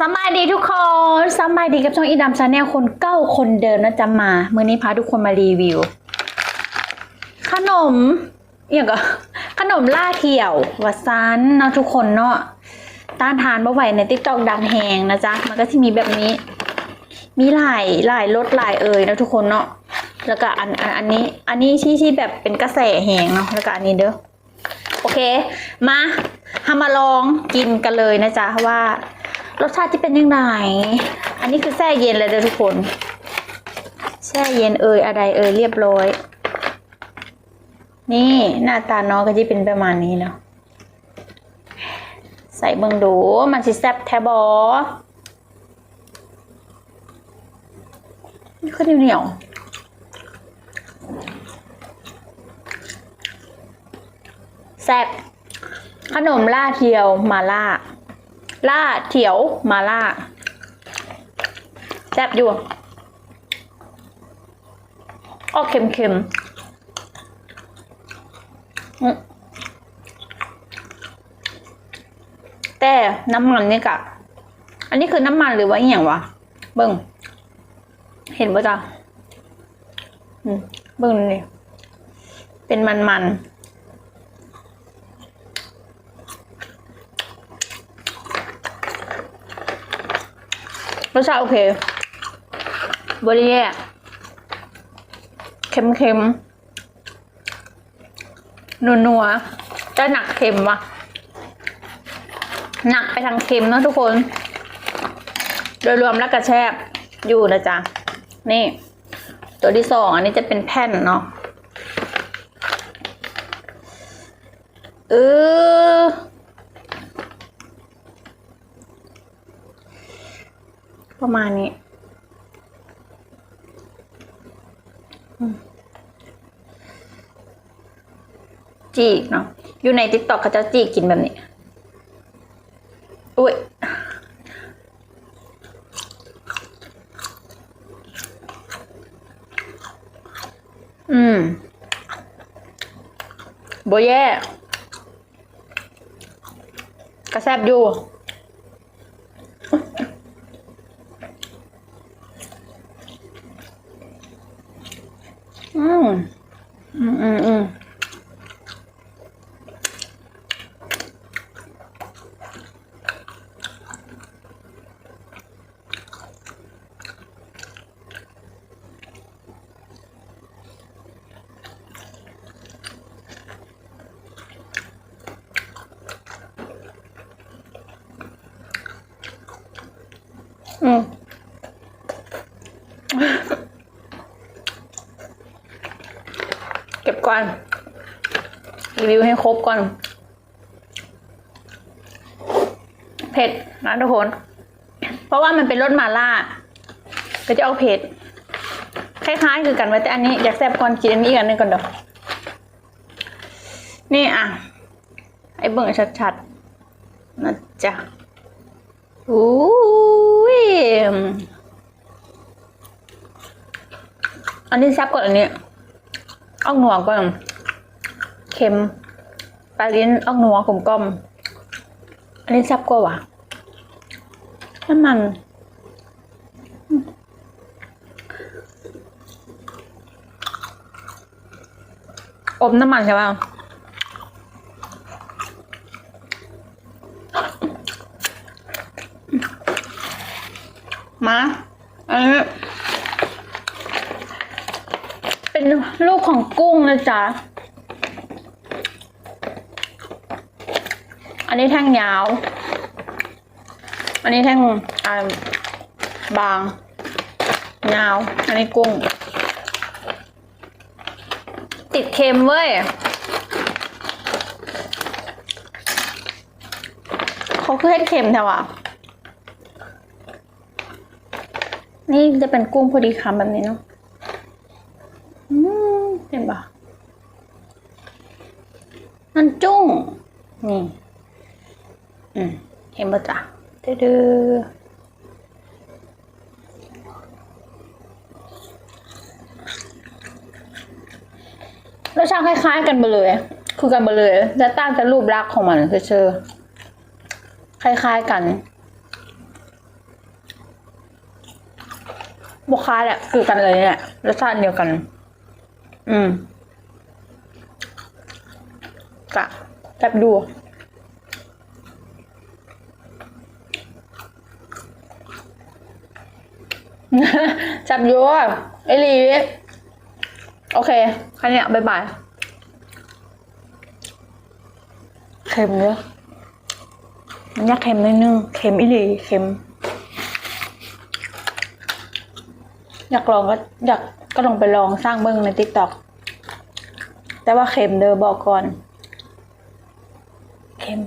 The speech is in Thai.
สบายดีทุกคนสบายดีกับช่องอีดำชาแนลคนเก้าคนเดิมนะจะมาเมื่อนี้พาทุกคนมารีวิว ขนมอย่างก็ขนมล่าเที่ยววาซันเนาะทุกคนเนาะต้านทานบ่ไหวในติ๊กตอกดังแหงนะจ๊ะ มันก็จะมีแบบนี้ มีหลายหลายรสหลายเอ่ยนะทุกคนเนาะแล้วก็อันอันอันนี้ อันนี้ที่ที่แบบเป็นกระแสแหงเนาะแล้วก็อันนี้เด้อโอเค มาทำมาลองกินกันเลยนะจ๊ะว่า รสชาติที่เป็นยังไงอันนี้คือแช่เย็นเลยเด้อทุกคน แช่เย็นเอ่ยอะไรเอ่ยเรียบร้อย นี่หน้าตาน้องก็จะเป็นประมาณนี้เนาะ ใส่เบิงดูมันสิแซ่บแทบอนี่ข้าวเหนียวแซ่บขนมล่าเทียวมาล่า ล่าเถียวมาล่าแซ่บอยู่ออกเค็มๆอืมแต่น้ำมันนี่กะ อันนี้คือน้ำมันหรือว่าอย่างวะ เบิ้งเห็นปะจ๊ะเบิ้งนี่เป็นมันๆ รสชาติโอเคบริแย่เค็มเค็มนัวนัวๆแต่หนักเค็มว่ะหนักไปทางเค็มเนะทุกคน โดยรวมแล้วกระแชบอยู่นะจ๊ะ นี่ ตัวที่สองอันนี้จะเป็นแผ่นเนาะเออ ประมาณนี้จีกเนาะอยู่ในติ๊กต็อกเขาจะจีกกินแบบนี้ อุ้ยอืมโบแย่กระแซบอยู่ อืมอืมอืมอืมอืม เก่อน รีวิวให้ครบก่อน เผ็ดนะทุกคน เพราะว่ามันเป็นรสมาล่า ก็จะเอาเผ็ด คล้ายๆ คือกันไว้แต่อันนี้อยากแซ่บก่อนกินอันนี้อีกอันหนึงก่อนเดี๋ยวนี่อะ ไอ้เบิ่งชัดๆนะจ๊ะอุ้ยอันนี้แซ่บกว่าอันนี้ ออกหนัวก่อนเค็มปลาลิ้นออกหนัวกลมกลมอันนี้แซ่บกว่าว่ะน้ำมันอืมอมน้ำมันใช่ป่ะมาอันนี้ เป็นลูกของกุ้งนะจ๊ะ อันนี้แท่งยาว อันนี้แท่งอ่าบาง ยาว อันนี้กุ้ง ติดเค็มเว้ย เขาคือให้เค็มแต่ว่านี่จะเป็นกุ้งพอดีคำแบบนี้เนาะ เห็นปะมันจุ้ง นี่ อืม เห็นปะจ๊ะเดื้อรสชาติคล้ายๆกันไปเลย คือกันไปเลยแต่ต่างแต่รูปลักษณ์ของมันคือเชอคล้ายๆกันบวคาแหละคือกันเลยเนี่ยรสชาติเดียวกัน อืมกะจับดู จับอยูอะไอหลีโอเคแค่เนี้ยบ๊ายบายเค็มเยอะมันอยากเค็มนิดนึงเค็มอีหลีเค็ม อยากลองก็อยาก ก็ลองไปลองสร้างเบิ้งในติ๊กต็อกแต่ว่าเค็มเด้อบอกก่อน เค็ม